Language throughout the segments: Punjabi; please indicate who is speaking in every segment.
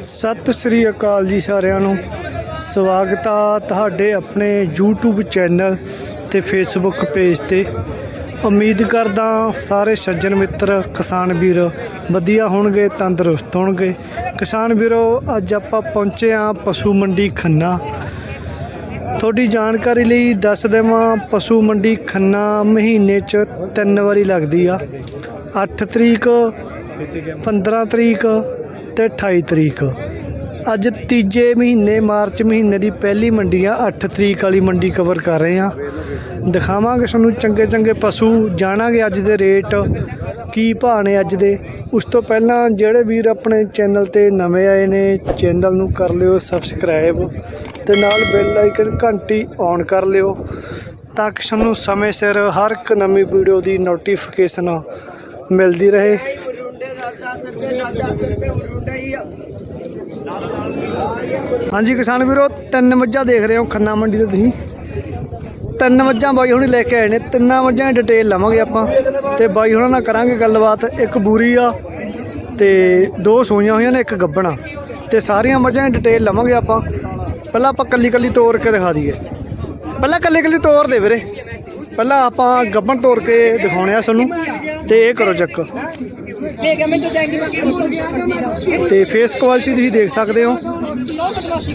Speaker 1: ਸਤਿ ਸ੍ਰੀ ਅਕਾਲ ਜੀ ਸਾਰਿਆਂ ਨੂੰ। ਸਵਾਗਤ ਆ ਤੁਹਾਡੇ ਆਪਣੇ YouTube ਚੈਨਲ ਤੇ Facebook ਪੇਜ ਤੇ। ਉਮੀਦ ਕਰਦਾ ਸਾਰੇ ਸੱਜਣ ਮਿੱਤਰ, ਕਿਸਾਨ ਵੀਰ ਵਧੀਆ ਹੋਣਗੇ, ਤੰਦਰੁਸਤ ਹੋਣਗੇ। ਕਿਸਾਨ ਵੀਰੋ, ਅੱਜ ਆਪਾਂ ਪਹੁੰਚੇ ਆ ਪਸ਼ੂ ਮੰਡੀ ਖੰਨਾ। ਤੁਹਾਡੀ ਜਾਣਕਾਰੀ ਲਈ ਦੱਸ ਦੇਵਾਂ, ਪਸ਼ੂ ਮੰਡੀ ਖੰਨਾ ਮਹੀਨੇ 'ਚ ਤਿੰਨ ਵਾਰੀ ਲੱਗਦੀ ਆ। 8 ਤਰੀਕ 15 ਤਰੀਕ ਤੇ 28 ਤਰੀਕ। ਅੱਜ ਤੀਜੇ ਮਹੀਨੇ, ਮਾਰਚ ਮਹੀਨੇ ਦੀ ਪਹਿਲੀ ਮੰਡੀ ਆ। 8 ਤਰੀਕ ਵਾਲੀ ਮੰਡੀ ਕਵਰ ਕਰ ਰਹੇ ਆ। ਦਿਖਾਵਾਂਗੇ ਤੁਹਾਨੂੰ ਚੰਗੇ ਚੰਗੇ ਪਸ਼ੂ, ਜਾਣਾਂਗੇ ਅੱਜ ਦੇ ਰੇਟ, ਕੀ ਭਾਅ ਨੇ ਅੱਜ ਦੇ। ਉਸ ਤੋਂ ਪਹਿਲਾਂ ਜਿਹੜੇ ਵੀਰ ਆਪਣੇ ਚੈਨਲ ਤੇ ਨਵੇਂ ਆਏ ਨੇ, ਚੈਨਲ ਨੂੰ ਕਰ ਲਿਓ ਸਬਸਕ੍ਰਾਈਬ ਤੇ ਨਾਲ ਬੈਲ ਆਈਕਨ ਘੰਟੀ ਔਨ ਕਰ ਲਿਓ ਤਾਂ ਕਿ ਸਾਨੂੰ ਸਮੇਂ ਸਿਰ ਹਰ ਇੱਕ ਨਵੀਂ ਵੀਡੀਓ ਦੀ ਨੋਟੀਫਿਕੇਸ਼ਨ ਮਿਲਦੀ ਰਹੇ। ਹਾਂਜੀ ਕਿਸਾਨ ਵੀਰੋ, ਤਿੰਨ ਮੱਝਾਂ ਦੇਖ ਰਹੇ ਹੋ, ਖੰਨਾ ਮੰਡੀ ਤੇ ਤੁਸੀਂ। ਤਿੰਨ ਮੱਝਾਂ ਬਾਈ ਹੁਣੀ ਲੈ ਕੇ ਆਏ ਨੇ, ਤਿੰਨਾਂ ਮੱਝਾਂ ਦੀ ਡਿਟੇਲ ਲਵਾਂਗੇ ਆਪਾਂ। ਤੇ ਬਾਈ ਹੁਣਾਂ ਨਾਲ ਕਰਾਂਗੇ ਗੱਲਬਾਤ, ਇੱਕ ਬੂਰੀ ਆ ਤੇ ਦੋ ਸੂਈਆਂ ਹੋਈਆਂ ਨੇ, ਇੱਕ ਗੱਬਣਾ। ਤੇ ਸਾਰੀਆਂ ਮੱਝਾਂ ਦੀ ਡਿਟੇਲ ਲਵਾਂਗੇ ਆਪਾਂ। ਪਹਿਲਾਂ ਆਪਾਂ ਕੱਲੀ ਕੱਲੀ ਤੋੜ ਕੇ ਦਿਖਾ ਦਈਏ। ਪਹਿਲਾਂ ਕੱਲੀ ਕੱਲੀ ਤੋੜ ਦੇ ਵੀਰੇ। ਪਹਿਲਾਂ ਆਪਾਂ ਗੱਬਣ ਤੋੜ ਕੇ ਦਿਖਾਉਣੇ ਆ ਤੁਹਾਨੂੰ ਤੇ ਇਹ ਕਰੋ ਚੱਕ। ਤੇ ਫੇਸ ਕੁਆਲਿਟੀ ਤੁਸੀਂ ਦੇਖ ਸਕਦੇ ਹੋ।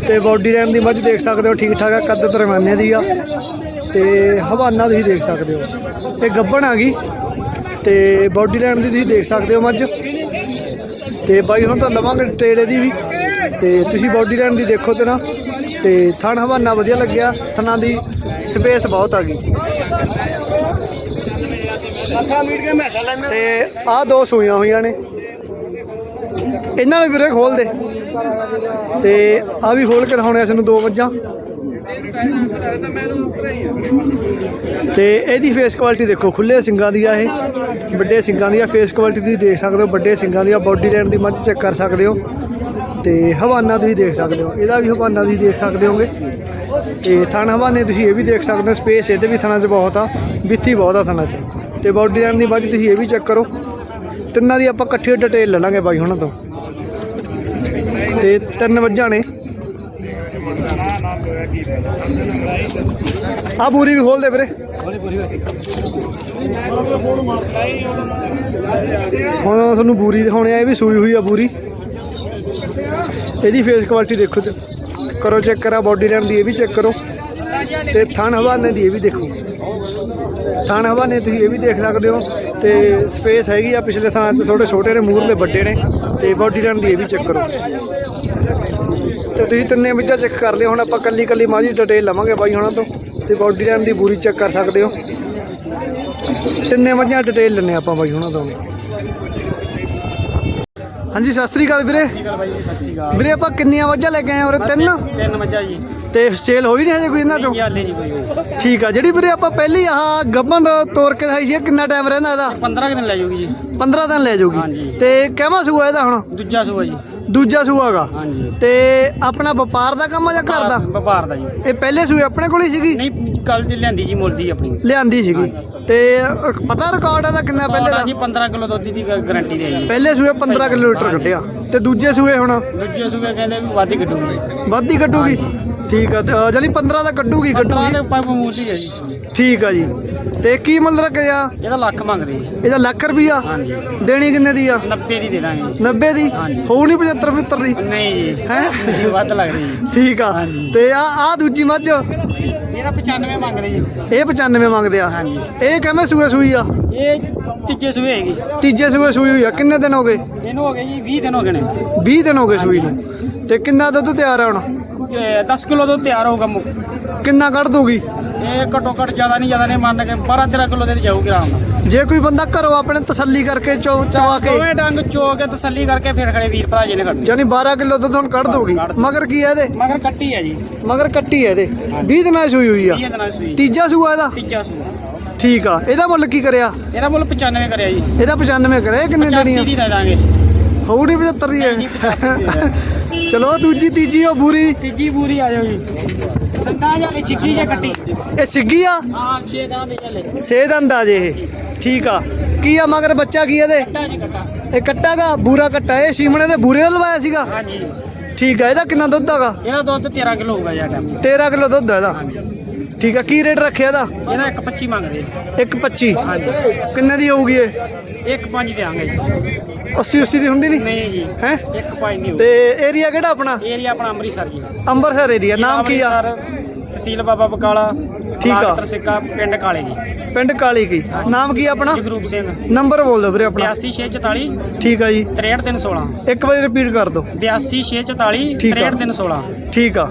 Speaker 1: ਤੇ ਬਾਡੀ ਰੈਮ ਦੀ ਮੱਝ ਦੇਖ ਸਕਦੇ ਹੋ ਠੀਕ ਠਾਕ ਆ, ਕੱਦ ਦਰਮਿਆਨੇ ਦੀ ਆ। ਤੇ ਹਵਾਨਾ ਤੁਸੀਂ ਦੇਖ ਸਕਦੇ ਹੋ। ਇਹ ਗੱਬਣ ਆ ਗਈ। ਤੇ ਬਾਡੀ ਰੈਮ ਦੀ ਤੁਸੀਂ ਦੇਖ ਸਕਦੇ ਹੋ ਮੱਝ। ਤੇ ਬਾਈ ਹੁਣ ਤਾਂ ਲਵਾਂਗੇ ਡਿਟੇਲ ਇਹਦੀ ਵੀ। ਤੇ ਤੁਸੀਂ ਬਾਡੀ ਰੈਮ ਦੀ ਦੇਖੋ ਤੇ ਨਾ। ਤੇ ਥਣ ਹਵਾਨਾ ਵਧੀਆ ਲੱਗਿਆ। ਥਣਾਂ ਦੀ ਸਪੇਸ ਬਹੁਤ ਆ ਗਈ। ਤੇ ਆਹ ਦੋ ਸੂਈਆਂ ਹੋਈਆਂ ਨੇ। ਇਹਨਾਂ ਨੂੰ ਵੀਰੇ ਖੋਲ ਦੇ। ਤੇ ਆ ਵੀ ਖੋਲ ਕੇ ਦਿਖਾਉਣੇ ਆ ਸਾਨੂੰ ਦੋ ਮੱਝਾਂ। ਤੇ ਇਹਦੀ ਫੇਸ ਕੁਆਲਿਟੀ ਦੇਖੋ ਖੁੱਲੇ ਸਿੰਗਾਂ ਦੀ ਆ ਇਹ। ਵੱਡੇ ਸਿੰਗਾਂ ਦੀ ਆ ਫੇਸ ਕੁਆਲਿਟੀ ਤੁਸੀਂ ਦੇਖ ਸਕਦੇ ਹੋ, ਵੱਡੇ ਸਿੰਗਾਂ ਦੀ ਆ ਬਾਡੀ ਲਾਈਨ ਦੀ ਮੱਝ ਚੈੱਕ ਕਰ ਸਕਦੇ ਹੋ। ਤੇ ਹਵਾਨਾ ਤੁਸੀਂ ਦੇਖ ਸਕਦੇ ਹੋ। ਇਹਦਾ ਵੀ ਹਵਾਨਾ ਤੁਸੀਂ ਦੇਖ ਸਕਦੇ ਹੋਗੇ। ਤੇ ਥਣ ਹਵਾਨੇ ਤੁਸੀਂ ਇਹ ਵੀ ਦੇਖ ਸਕਦੇ ਹੋ, ਸਪੇਸ ਇਹਦੇ ਵੀ ਥਣਾਂ 'ਚ ਬਹੁਤ ਆ, ਵਿੱਥੀ ਬਹੁਤ ਆ ਥਣਾਂ 'ਚ। ਤੇ ਬਾਡੀ ਲਾਈਨ ਦੀ ਮੱਝ ਤੁਸੀਂ ਇਹ ਵੀ ਚੈੱਕ ਕਰੋ। ਤਿੰਨਾਂ ਦੀ ਆਪਾਂ ਇਕੱਠੀ ਡਿਟੇਲ ਲੈ ਲਾਂਗੇ ਬਾਈ ਹੁਣਾਂ ਤੋਂ। ਤੇ ਤਿੰਨ ਵੱਜਾਂ ਨੇ। ਆ ਪੂਰੀ ਵੀ ਖੋਲ ਦੇ ਵੀਰੇ। ਹੁਣ ਤੁਹਾਨੂੰ ਬੂਰੀ ਦਿਖਾਉਣੇ ਆ, ਇਹ ਵੀ ਸੂਈ ਹੋਈ ਆ ਬੂਰੀ। ਇਹਦੀ ਫੇਸ ਕੁਆਲਿਟੀ ਦੇਖੋ ਤੇ। ਕਰੋ ਚੈੱਕ ਕਰਾ ਬਾਡੀ ਲਾਈਨ ਦੀ ਇਹ ਵੀ ਚੈੱਕ ਕਰੋ। ਤੇ ਥਣ ਹਵਾਨੇ ਦੀ ਇਹ ਵੀ ਦੇਖੋ। ਥਣ ਹਵਾਨੇ ਤੁਸੀਂ ਇਹ ਵੀ ਦੇਖ ਸਕਦੇ ਹੋ। ਤੇ ਸਪੇਸ ਹੈਗੀ ਆ ਪਿਛਲੇ ਥਾਂ ਤੇ ਥੋੜੇ ਛੋਟੇ ਨੇ ਮੂਰਲੇ ਵੱਡੇ ਨੇ। ਤੇ ਬਾਡੀ ਲਾਈਨ ਦੀ ਇਹ ਵੀ ਚੈੱਕ ਕਰੋ। ਤੇ ਤੁਸੀਂ ਤਿੰਨੇ ਮੱਝਾਂ ਚੈੱਕ ਕਰ ਲਿਓ। ਹੁਣ ਆਪਾਂ ਕੱਲੀ ਕੱਲੀ ਮਾਝੀ ਡਿਟੇਲ ਲਵਾਂਗੇ ਬਾਈ ਹੁਣਾਂ ਤੋਂ। ਤੇ ਬਾਡੀ ਲਾਈਨ ਦੀ ਪੂਰੀ ਚੈੱਕ ਕਰ ਸਕਦੇ ਹੋ। ਤਿੰਨੇ ਮੱਝਾਂ ਡਿਟੇਲ ਲੈਣੇ ਆਪਾਂ ਬਾਈ ਹੁਣਾਂ ਤੋਂ। ਹਾਂਜੀ ਸਤਿ ਸ੍ਰੀ ਅਕਾਲ ਵੀਰੇ।
Speaker 2: ਸਤਿ ਸ਼੍ਰੀ ਅਕਾਲ ਬਾਈ ਜੀ ਸਤਿ ਸ਼੍ਰੀ ਅਕਾਲ।
Speaker 1: ਵੀਰੇ ਆਪਾਂ ਕਿੰਨੀਆਂ ਮੱਝਾਂ ਲੈ ਕੇ ਆਏ ਔਰ ਤਿੰਨ?
Speaker 2: ਤਿੰਨ ਮੱਝਾਂ ਜੀ।
Speaker 1: ਤੇ ਸੇਲ ਹੋਈ ਨਹੀਂ ਹਜੇ ਕੋਈ ਇਹਨਾਂ ਚੋਂ?
Speaker 2: ਕੀ ਹਾਲੇ ਜੀ ਕੋਈ ਹੋਈ।
Speaker 1: ਠੀਕ ਆ ਜਿਹੜੀ ਵੀਰੇ ਆਪਾਂ ਪਹਿਲੀ ਆਹ ਗੱਬਨ ਤੋੜ ਕੇ ਦਿਖਾਈ ਸੀ ਇਹ ਕਿੰਨਾ ਟਾਈਮ ਰਹਿੰਦਾ ਇਹਦਾ?
Speaker 2: 15 ਕੁ ਦਿਨ ਲੈ ਜਾਊਗੀ ਜੀ।
Speaker 1: 15 ਦਿਨ ਲੈ ਜਾਊਗੀ।
Speaker 2: ਹਾਂਜੀ।
Speaker 1: ਤੇ ਕਿਹਮਾ ਸੂਆ ਇਹਦਾ ਹੁਣ?
Speaker 2: ਦੂਜਾ ਸੂਆ ਜੀ।
Speaker 1: ਦੂਜਾ ਸੂਆਗਾ
Speaker 2: ਹਾਂਜੀ।
Speaker 1: ਤੇ ਆਪਣਾ ਵਪਾਰ ਦਾ ਕੰਮ ਆ ਜਾਂ ਘਰ ਦਾ?
Speaker 2: ਵਪਾਰ ਦਾ ਜੀ।
Speaker 1: ਇਹ ਪਹਿਲੇ ਸੂਏ ਆਪਣੇ ਕੋਲ ਹੀ ਸੀਗੀ?
Speaker 2: ਨਹੀਂ ਕੱਲ ਜੀ ਲਿਆਂਦੀ ਜੀ ਮੁੱਲਦੀ ਆਪਣੀ।
Speaker 1: ਲਿਆਂਦੀ ਸੀਗੀ। ਤੇ ਪਤਾ ਰਿਕਾਰਡ ਇਹਦਾ ਕਿੰਨਾ ਪਹਿਲੇ ਦਾ?
Speaker 2: ਜੀ 15 ਕਿਲੋ ਦੁੱਧ ਦੀ ਗਾਰੰਟੀ ਦੇ ਜੀ।
Speaker 1: ਪਹਿਲੇ ਸੂਏ 15 ਕਿਲੋਮੀਟਰ ਕੱਢਿਆ ਤੇ ਦੂਜੇ ਸੂਏ ਹੁਣ?
Speaker 2: ਦੂਜੇ ਸੂਏ ਕਹਿੰਦੇ ਵੀ ਵਾਧੀ ਕੱਢੂਗੇ।
Speaker 1: ਵੱਧ ਕੱਢੂਗੀ? ਠੀਕ ਆ ਤੇ ਜਾਣੀ 15 ਦਾ ਕੱਢੂਗੀ
Speaker 2: 15
Speaker 1: ਕੱਢੂਗੀ।
Speaker 2: ਦੇ ਪਾਈਪ ਮੂਲੀ ਹੈ ਜੀ।
Speaker 1: ਠੀਕ ਆ ਜੀ। ਤੇ ਕੀ ਮੁੱਲ ਰੱਖਿਆ?
Speaker 2: ਇਹਦਾ ਲੱਖ ਮੰਗਦੇ
Speaker 1: ਇਹਦਾ ਲੱਖ ਰੁਪਈਆ?
Speaker 2: ਹਾਂਜੀ।
Speaker 1: ਦੇਣੀ ਕਿੰਨੇ ਦੀ ਆ?
Speaker 2: 90 ਦੀ ਦੇ ਦਾਂਗੇ ਜੀ।
Speaker 1: 90 ਦੀ। ਹੋਊ ਨਹੀਂ 75 75 ਦੀ?
Speaker 2: ਨਹੀਂ ਜੀ।
Speaker 1: ਹੈਂ?
Speaker 2: ਵੱਧ ਲੱਗ ਰਹੀ
Speaker 1: ਠੀਕ ਆ। ਤੇ ਆ ਆ ਦੂਜੀ ਮੱਝ?
Speaker 2: ਇਹਦਾ 95 ਮੰਗਦੇ ਜੀ।
Speaker 1: ਇਹ 95 ਮੰਗਦੇ ਆ?
Speaker 2: ਹਾਂਜੀ।
Speaker 1: ਇਹ ਕਿਵੇਂ ਸੂਏ ਸੂਈ ਆ?
Speaker 2: ਇਹ ਤੀਜੇ ਸੂਏ ਹੈਗੀ।
Speaker 1: ਤੀਜੇ ਸੂਏ ਸੂਈ ਹੋਈ ਆ। ਕਿੰਨੇ ਦਿਨ ਹੋ ਗਏ?
Speaker 2: ਇਹਨੂੰ ਹੋ ਗਏ ਜੀ 20 ਦਿਨ ਹੋ ਗਏ ਨੇ।
Speaker 1: 20 ਦਿਨ ਹੋ ਗਏ ਸੂਈ ਨੂੰ। ਤੇ ਕਿੰਨਾ ਦੁੱਧ ਤਿਆਰ ਆ ਹੁਣ?
Speaker 2: ਤੇ 10 ਕਿਲੋ ਦੁੱਧ ਤਿਆਰ ਹੋਊਗਾ ਮੁੱਕ।
Speaker 1: ਕਿੰਨਾ ਕੱਢ ਦੂਗੀ
Speaker 2: ਇਹ ਘੱਟੋ ਘੱਟ ਜ਼ਿਆਦਾ ਨਹੀਂ ਜ਼ਿਆਦਾ ਨਹੀਂ ਮੰਨ ਕੇ 12 13 ਕਿਲੋ ਦੇ ਜਾਊਗੀ ਆਰਾਮ ਨਾਲ।
Speaker 1: ਜੇ ਕੋਈ ਬੰਦਾ ਘਰੋਂ ਆਪਣੇ ਤਸੱਲੀ ਕਰਕੇ ਚੋ ਚਵਾ ਕੇ
Speaker 2: ਦੋਵੇਂ ਡੰਗ ਚੋ ਕੇ ਤਸੱਲੀ ਕਰਕੇ ਫਿਰ ਖੜੇ ਵੀਰ ਭਰਾ ਜੀ ਨੇ ਕੱਢਣੀ
Speaker 1: ਯਾਨੀ 12 ਕਿਲੋ ਦੁੱਧ ਹੁਣ ਕੱਢ ਦੂਗੀ
Speaker 2: ਕੱਢ ਦਊ।
Speaker 1: ਮਗਰ ਕੀ ਆ ਇਹਦੇ?
Speaker 2: ਮਗਰ ਕੱਟੀ ਹੈ ਜੀ।
Speaker 1: ਮਗਰ ਕੱਟੀ ਆ ਇਹਦੇ। 20 ਦਿਨਾਂ ਦੀ ਸੂਈ ਹੋਈ ਆ।
Speaker 2: 30 ਦਿਨਾਂ ਦੀ ਸੂਈ।
Speaker 1: ਤੀਜਾ ਸੂਆ ਇਹਦਾ?
Speaker 2: ਤੀਜਾ ਸੂਆ।
Speaker 1: ਠੀਕ ਆ। ਇਹਦਾ ਮੁੱਲ ਕੀ ਕਰਿਆ?
Speaker 2: ਇਹਦਾ ਮੁੱਲ 95 ਕਰਿਆ ਜੀ।
Speaker 1: ਇਹਦਾ 95 ਕਰਿਆ ਇਹ ਕਿੰਨੇ
Speaker 2: 85
Speaker 1: ਦੇਣੀ
Speaker 2: ਦੀ ਦੇ ਦਾਂਗੇ।
Speaker 1: ਹੋਊ ਨਹੀਂ 75 ਦੀ
Speaker 2: ਨਹੀਂ, 85 ਦੀ
Speaker 1: ਹੈ ਚਲੋ ਦੂਜੀ ਤੀਜੀ ਉਹ ਬੂਰੀ।
Speaker 2: ਤੀਜੀ ਪੂਰੀ ਆ ਜਾਓ ਜੀ ਦੰਦਾਂ ਜਾਲੇ ਚਿੱਕੀ ਜੇ ਕੱਟੀ।
Speaker 1: ਇਹ ਸਿੱਗੀ ਆ?
Speaker 2: ਹਾਂ 6 ਦਾਂ ਦੇ ਚੱਲੇ
Speaker 1: ਸੇਧ ਅੰਦਾਜ਼ ਇਹ। ਠੀਕ ਆ। ਕੀ ਆ ਮਗਰ ਬੱਚਾ ਕੀ ਇਹਦੇ?
Speaker 2: ਕੱਟਾ ਜੀ ਕੱਟਾ।
Speaker 1: ਇਹ ਕੱਟਾਗਾ ਬੂਰਾ ਕੱਟਾ। ਇਹ ਸ਼ੀਮਣੇ ਦੇ ਬੂਰੇ ਲਵਾਇਆ ਸੀਗਾ?
Speaker 3: ਹਾਂਜੀ।
Speaker 1: ਠੀਕ ਆ ਇਹਦਾ ਕਿੰਨਾ ਦੁੱਧ ਹੈਗਾ?
Speaker 3: ਇਹਦਾ ਦੁੱਧ 13 ਕਿਲੋ ਹੋਊਗਾ ਜੀ ਟਾਈਮ
Speaker 1: 13 ਕਿਲੋ ਦੁੱਧ ਹੈ ਇਹਦਾ? ਠੀਕ ਆ ਕੀ ਰੇਟ ਰੱਖਿਆ ਇਹਦਾ?
Speaker 3: ਇਹਦਾ 1.25 ਮੰਗਦੇ।
Speaker 1: 1.25
Speaker 3: ਹਾਂਜੀ।
Speaker 1: ਕਿੰਨੇ ਦੀ ਹੋਊਗੀ ਇਹ?
Speaker 3: 1.5 ਦੇਾਂਗੇ ਜੀ।
Speaker 1: 80 80 ਦੀ ਹੁੰਦੀ ਨਹੀਂ
Speaker 3: ਨਹੀਂ ਜੀ।
Speaker 1: ਹੈ?
Speaker 3: 1.5 ਨਹੀਂ
Speaker 1: ਤੇ ਏਰੀਆ ਕਿਹੜਾ ਆਪਣਾ?
Speaker 3: ਏਰੀਆ ਆਪਣਾ ਅੰਮ੍ਰਿਤਸਰ ਜੀ।
Speaker 1: ਅੰਮ੍ਰਿਤਸਰ ਏਰੀਆ ਨਾਮ ਕੀ ਆ?
Speaker 3: ਤਹਿਸੀਲ ਬਾਬਾ ਬਕਾਲਾ
Speaker 1: ਠੀਕ ਆ।
Speaker 3: ਤਰਸਿੱਕਾ ਪਿੰਡ ਕਾਲੇ ਜੀ।
Speaker 1: ਪਿੰਡ ਕਾਲੀ ਕੀ ਨਾਮ ਕੀ ਆਪਣਾ?
Speaker 3: ਜਗਰੂਪ ਸਿੰਘ।
Speaker 1: ਨੰਬਰ ਬੋਲ ਦਿਓ ਵੀਰੇ ਆਪਣਾ।
Speaker 3: 82644
Speaker 1: ਠੀਕ ਆ ਜੀ।
Speaker 3: 63316
Speaker 1: ਇੱਕ ਵਾਰੀ ਰਿਪੀਟ ਕਰ ਦਿਓ।
Speaker 3: 82644
Speaker 1: ਠੀਕ ਆ।
Speaker 3: 63316
Speaker 1: ਠੀਕ ਆ।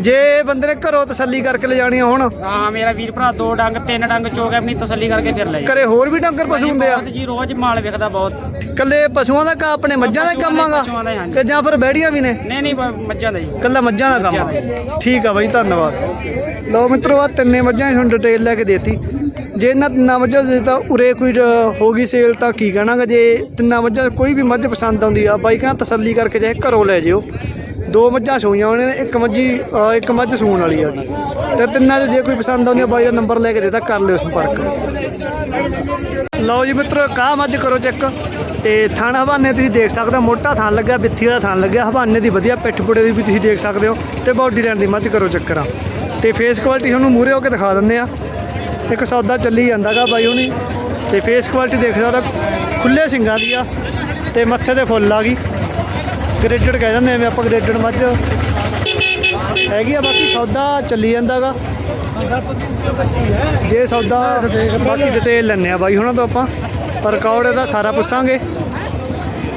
Speaker 1: ਜੇ ਬੰਦੇ ਨੇ ਘਰੋਂ ਤਸੱਲੀ ਕਰਕੇ ਲਿਜਾਣੀਆਂ ਹੋਣ
Speaker 3: ਹਾਂ ਮੇਰਾ ਵੀਰ ਭਰਾ ਦੋ ਡੰਗ ਤਿੰਨ ਡੰਗ ਚੋਕ ਆਪਣੀ ਤਸੱਲੀ ਕਰਕੇ ਫਿਰ ਲੈ
Speaker 1: ਘਰੇ ਹੋਰ ਵੀ ਡੰਗਰ ਪਸ਼ੂ ਹੁੰਦੇ ਆ?
Speaker 3: ਬਹੁਤ ਜੀ ਰੋਜ਼ ਮਾਲ ਵਿਕਦਾ ਬਹੁਤ।
Speaker 1: ਕੱਲੇ ਪਸ਼ੂਆਂ ਦਾ ਕਾ ਆਪਣੇ ਮੱਝਾਂ ਦਾ ਕੰਮ ਆਗਾ?
Speaker 3: ਪਸ਼ੂਆਂ ਦਾ ਹੀ, ਹਾਂਜੀ।
Speaker 1: ਕਿ ਜਾਂ ਫਿਰ ਬੈੜੀਆਂ ਵੀ ਨੇ?
Speaker 3: ਨਹੀਂ ਨਹੀਂ ਬ- ਮੱਝਾਂ ਦਾ ਜੀ
Speaker 1: ਕੱਲਾ ਮੱਝਾਂ ਦਾ ਕੰਮ ਆ। ਠੀਕ ਆ ਬਾਈ ਧੰਨਵਾਦ। ਲਓ ਮਿੱਤਰੋ ਆ ਤਿੰਨੇ ਮੱਝਾਂ ਦੀ ਤੁਹਾਨੂੰ ਡਿਟੇਲ ਲੈ ਕੇ ਦੇਤੀ। ਜੇ ਇਹਨਾਂ ਤਿੰਨਾਂ ਮੱਝਾਂ ਦੇ ਤਾਂ ਉਰੇ ਕੋਈ ਹੋ ਗਈ ਸੇਲ ਤਾਂ ਕੀ ਕਹਿਣਾਗਾ? ਜੇ ਤਿੰਨਾਂ ਮੱਝਾਂ ਚੋਂ ਕੋਈ ਵੀ ਮੱਝ ਪਸੰਦ ਆਉਂਦੀ ਆ ਬਾਈ ਕਹਿੰਦਾ ਤਸੱਲੀ ਕਰਕੇ ਚਾਹੇ ਘਰੋਂ ਲੈ ਜਿਓ। ਦੋ ਮੱਝਾਂ ਸੂਈਆਂ ਉਹਨੇ ਇੱਕ ਮੱਝੀ ਇੱਕ ਮੱਝ ਸੂਣ ਵਾਲੀ ਆ ਤੇ ਤਿੰਨਾਂ ਚੋਂ ਜੇ ਕੋਈ ਪਸੰਦ ਆਉਂਦੀ ਆ, ਬਾਈ ਦਾ ਨੰਬਰ ਲੈ ਕੇ ਦੇ ਤਾਂ, ਕਰ ਲਿਓ ਸੰਪਰਕ। ਲਓ ਜੀ ਮਿੱਤਰੋ, ਕਾਹ ਮੱਝ ਕਰੋ ਚੈੱਕ। ਤੇ ਥਣ ਹਵਾਨੇ ਤੁਸੀਂ ਦੇਖ ਸਕਦੇ ਹੋ, ਮੋਟਾ ਥਣ ਲੱਗਿਆ ਬਿੱਥੀ ਦਾ ਥਣ ਲੱਗਿਆ। ਹਵਾਨੇ ਦੀ ਵਧੀਆ ਪਿੱਠ ਪੁੜੇ ਦੀ ਵੀ ਤੁਸੀਂ ਦੇਖ ਸਕਦੇ ਹੋ ਤੇ ਬਾਡੀ ਲੈਣ ਦੀ ਮੱਝ ਕਰੋ ਚੱਕਰ ਆ। ਤੇ ਫੇਸ ਕੁਆਲਿਟੀ ਤੁਹਾਨੂੰ ਮੂਰੇ ਹੋ ਕੇ ਦਿਖਾ ਦਿੰਦੇ ਆ। ਇੱਕ ਸੌਦਾ ਚੱਲੀ ਜਾਂਦਾਗਾ ਬਾਈ ਹੁਣੀ। ਤੇ ਫੇਸ ਕੁਆਲਿਟੀ ਦੇਖ ਸਕਦਾ ਹੋ, ਖੁੱਲੇ ਸਿੰਗਾਂ ਦੀ ਆ ਤੇ ਮੱਥੇ ਤੇ ਫੁੱਲ ਆ ਗਈ। ਗ੍ਰੇਡਡ ਕਹਿ ਦਿੰਦੇ ਐਵੇਂ ਆਪਾਂ ਗ੍ਰੇਡਡ ਮੱਝ। ਹੈਗੀ ਆ ਬਾਕੀ ਸੌਦਾ ਚੱਲੀ ਜਾਂਦਾਗਾ। ਜੇ ਸੌਦਾ ਬਾਕੀ ਡਿਟੇਲ ਲੈਣੇ ਆ ਬਾਈ ਹੁਣਾਂ ਤੋਂ ਆਪਾਂ। ਪਰ ਰਿਕਾਰਡ ਇਹਦਾ ਸਾਰਾ ਪੁੱਛਾਂਗੇ।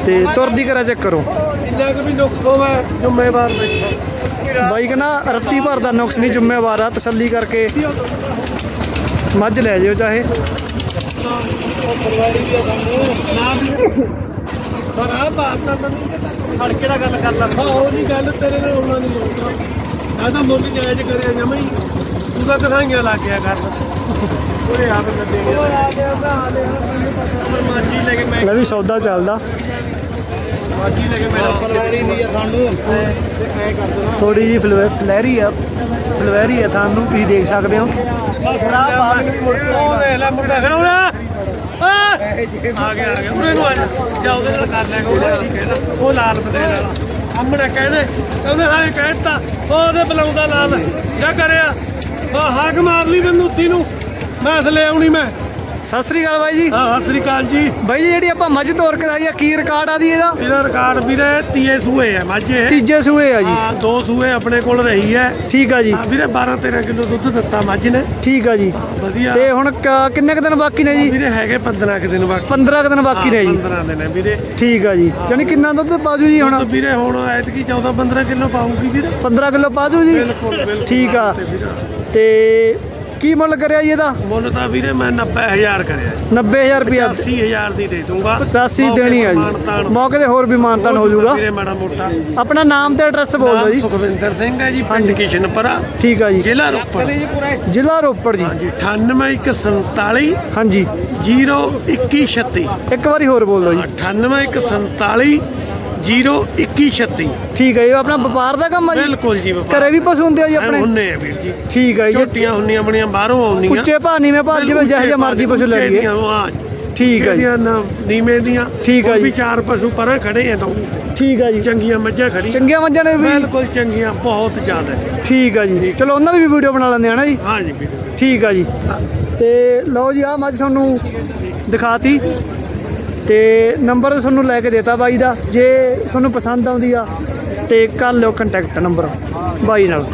Speaker 1: ਤੇ ਤੁਰਦੀ ਕਰਾ ਚੈੱਕ ਕਰੋ।
Speaker 3: ਇੰਨਾ ਕਿ ਵੀ ਨੁਕਸ ਹੋਵੇ ਜ਼ਿੰਮੇਵਾਰ ਬੈਠਾ
Speaker 1: ਬਾਈ ਕਹਿੰਦਾ ਰੱਤੀ ਭਰ ਦਾ ਨੁਕਸ ਨਹੀਂ ਜ਼ਿੰਮੇਵਾਰ ਆ ਤਸੱਲੀ ਕਰਕੇ ਮੱਝ ਲੈ ਜਿਓ ਚਾਹੇ।
Speaker 3: ਪਰ ਆ ਬਾਤ ਤਾਂ ਤੈਨੂੰ
Speaker 1: ਹੜਕੇ ਦਾ ਗੱਲ ਕਰ ਲਾ।
Speaker 3: ਹਾਂ ਉਹ ਨਹੀਂ ਗੱਲ ਤੇਰੇ ਨਾਲ ਉਹਨਾਂ ਦੀ ਲੋਕਾਂ ਆ ਤਾਂ ਮੁੱਲ ਜਾਇਜ਼ ਕਰਿਆ ਜਮਾ ਹੀ ਤੂੰ ਤਾਂ ਕਥਾਈਆਂ ਲੱਗ ਗਿਆ ਕਰ ਉਹਰੇ ਆਪ ਗੱਦੇ ਉਹ ਆ ਗਿਆ ਤਾਂ ਆ ਗਿਆ ਮਾਜੀ ਲੈ ਕੇ ਮੈਂ
Speaker 1: ਲੈ ਵੀ ਸੌਦਾ ਚੱਲਦਾ।
Speaker 3: ਮਾਜੀ ਲੈ ਕੇ ਮੈਂ
Speaker 4: ਪਲਵਾਰੀ ਦੀ ਆ ਸਾਨੂੰ।
Speaker 3: ਐ ਕਰ ਦੇਣਾ
Speaker 1: ਥੋੜੀ ਜੀ ਫਲੈਰੀ ਆ। ਫਲਵੈਰੀ ਆ ਤੁਹਾਨੂੰ ਤੁਸੀਂ ਦੇਖ ਸਕਦੇ ਹੋ।
Speaker 3: ਉਹ ਦੇਖ ਲੈ ਮੁੰਡਾ ਆ ਗਿਆ ਆ ਗਿਆ। ਉਰੇ ਨੂੰ ਆ ਜਾ। ਜਾ ਉਹਦੇ ਨਾਲ ਕਰ ਲੈ ਉਹ ਕੀ ਕਹਿੰਦਾ ਉਹ ਲਾਲ ਬਦੇਲ ਵਾਲਾ ਸਾਹਮਣੇ ਕਹਿੰਦੇ ਉਹਨੇ ਹਾਲੇ ਕਹਿਤਾ ਉਹ ਉਹਦੇ ਬੁਲਾਉਂਦਾ ਲਾਲ। ਜਾ ਕਰਿਆ। ਉਹ ਹਾਕ ਮਾਰ ਲਈ ਬੰਦੂਤੀ ਨੂੰ। ਮੈਂ ਥਲੇ ਆਉਣੀ ਮੈਂ।
Speaker 1: ਸਤਿ ਸ੍ਰੀ ਅਕਾਲ ਬਾਈ ਜੀ।
Speaker 3: ਹਾਂ ਸਤਿ ਸ੍ਰੀ ਅਕਾਲ ਜੀ।
Speaker 1: ਬਾਈ ਜੀ ਜਿਹੜੀ ਆਪਾਂ ਮੱਝ ਤੋਰ ਕੇ ਆਈ ਆ ਕੀ ਰਿਕਾਰਡ ਆ ਦੀ ਇਹਦਾ?
Speaker 3: ਇਹਦਾ ਰਿਕਾਰਡ ਵੀਰੇ ਤੀਏ ਸੂਏ ਆ ਮਾਝੇ
Speaker 1: ਤੀਜੇ ਸੂਏ ਆ ਜੀ।
Speaker 3: ਹਾਂ ਦੋ ਸੂਏ ਆਪਣੇ ਕੋਲ ਰਹੀ ਹੈ।
Speaker 1: ਠੀਕ ਆ ਜੀ।
Speaker 3: ਹਾਂ ਵੀਰੇ 12 13 ਕਿਲੋ ਦੁੱਧ ਦਿੱਤਾ ਮੱਝ ਨੇ।
Speaker 1: ਠੀਕ ਆ ਜੀ।
Speaker 3: ਵਧੀਆ।
Speaker 1: ਤੇ ਹੁਣ ਕਿੰਨੇ ਕੁ ਦਿਨ ਬਾਕੀ ਨੇ ਜੀ?
Speaker 3: ਵੀਰੇ ਹੈਗੇ 15 ਕੁ ਦਿਨ ਬਾਕੀ।
Speaker 1: 15 ਕੁ ਦਿਨ ਬਾਕੀ ਨੇ ਜੀ।
Speaker 3: 15 ਦਿਨ ਹੈ ਵੀਰੇ।
Speaker 1: ਠੀਕ ਆ ਜੀ। ਯਾਨੀ ਕਿੰਨਾ ਦੁੱਧ ਪਾਜੂ ਜੀ ਹੁਣ?
Speaker 3: ਵੀਰੇ ਹੁਣ ਐਤਕੀ 14 15 ਕਿਲੋ ਪਾਊਗੀ ਵੀਰੇ।
Speaker 1: 15 ਕਿਲੋ ਪਾਜੂ ਜੀ?
Speaker 3: ਬਿਲਕੁਲ ਬਿਲਕੁਲ।
Speaker 1: ਠੀਕ ਆ।
Speaker 3: ਤੇ
Speaker 1: ਕੀ ਮੁੱਲ ਕਰਿਆ ਜੀ ਇਹਦਾ?
Speaker 3: ਮੁੱਲ ਤਾਂ ਵੀਰੇ ਮੈਂ 90000 ਕਰਿਆ
Speaker 1: 90000 ਰੁਪਇਆ।
Speaker 3: 85000 ਦੀ ਦੇ ਦੂੰਗਾ।
Speaker 1: 85 ਦੇਣੀ ਆ ਜੀ। ਮੌਕੇ ਤੇ ਹੋਰ ਵੀ ਮਾਨਤਾਨ ਹੋ ਜਾਊਗਾ।
Speaker 3: ਵੀਰੇ ਮਾੜਾ ਮੋਟਾ।
Speaker 1: ਆਪਣਾ ਨਾਮ ਤੇ ਐਡਰੈਸ ਬੋਲ ਦਿਓ ਜੀ।
Speaker 3: ਸੁਖਵਿੰਦਰ ਸਿੰਘ ਹੈ ਜੀ। ਪਿੰਡ ਕਿਸ਼ਨਪੁਰਾ।
Speaker 1: ਠੀਕ ਆ ਜੀ।
Speaker 3: ਜ਼ਿਲ੍ਹਾ ਰੋਪੜ।
Speaker 1: ਜ਼ਿਲ੍ਹਾ ਰੋਪੜ ਜੀ।
Speaker 3: ਹਾਂਜੀ 98147
Speaker 1: ਹਾਂਜੀ।
Speaker 3: 0136
Speaker 1: ਇੱਕ ਵਾਰੀ ਹੋਰ ਬੋਲ ਦਿਓ ਜੀ।
Speaker 3: 98147 0136
Speaker 1: ਠੀਕ ਹੈ ਜੀ ਆਪਣਾ ਵਪਾਰ ਦਾ ਕੰਮ ਆ ਜੀ?
Speaker 3: ਬਿਲਕੁਲ ਜੀ ਬਾਬਾ
Speaker 1: ਘਰੇ ਵੀ ਪਸ਼ੂ ਹੁੰਦੇ ਆ ਜੀ ਆਪਣੇ?
Speaker 3: ਹੁੰਨੇ ਆ ਵੀਰ ਜੀ।
Speaker 1: ਠੀਕ ਹੈ ਜੀ।
Speaker 3: ਝੋਟੀਆਂ ਹੁੰਨੀਆਂ ਬਣੀਆਂ ਬਾਹਰੋਂ ਆਉਂਦੀਆਂ
Speaker 1: ਉੱਚੇ ਭਾਅ ਨੀਵੇਂ ਭਾਅ ਜਿਵੇਂ ਜਿਹੋ ਜਿਹਾ ਮਰਜ਼ੀ ਪਸ਼ੂ ਲੈ ਲਈਏ। ਠੀਕ ਹੈ ਜੀ।
Speaker 3: ਨੀਵੇਂ ਦੀਆਂ
Speaker 1: ਠੀਕ ਹੈ ਜੀ।
Speaker 3: ਚਾਰ ਪਸ਼ੂ ਪਰਾਂ ਖੜੇ ਆ ਤਾਂ
Speaker 1: ਠੀਕ ਹੈ ਜੀ।
Speaker 3: ਚੰਗੀਆਂ ਮੱਝਾਂ ਖੜੀ
Speaker 1: ਚੰਗੀਆਂ ਮੱਝਾਂ ਨੇ ਵੀ
Speaker 3: ਬਿਲਕੁਲ ਚੰਗੀਆਂ ਬਹੁਤ ਜ਼ਿਆਦਾ।
Speaker 1: ਠੀਕ ਆ ਜੀ। ਚਲੋ ਉਹਨਾਂ ਦੀ ਵੀ ਵੀਡੀਓ ਬਣਾ ਲੈਂਦੇ ਆ ਨਾ ਜੀ।
Speaker 3: ਹਾਂ ਜੀ
Speaker 1: ਠੀਕ ਆ ਜੀ। ਤੇ ਲਓ ਜੀ ਆ ਮੱਝ ਤੁਹਾਨੂੰ ਦਿਖਾਤੀ। ਤੇ ਨੰਬਰ ਤੁਹਾਨੂੰ ਲੈ ਕੇ ਦੇਤਾ ਬਾਈ ਦਾ, ਜੇ ਤੁਹਾਨੂੰ ਪਸੰਦ ਆਉਂਦੀ ਆ, ਤੇ ਕਰ ਲਿਓ ਕੰਟੈਕਟ ਨੰਬਰ ਬਾਈ ਨਾਲ।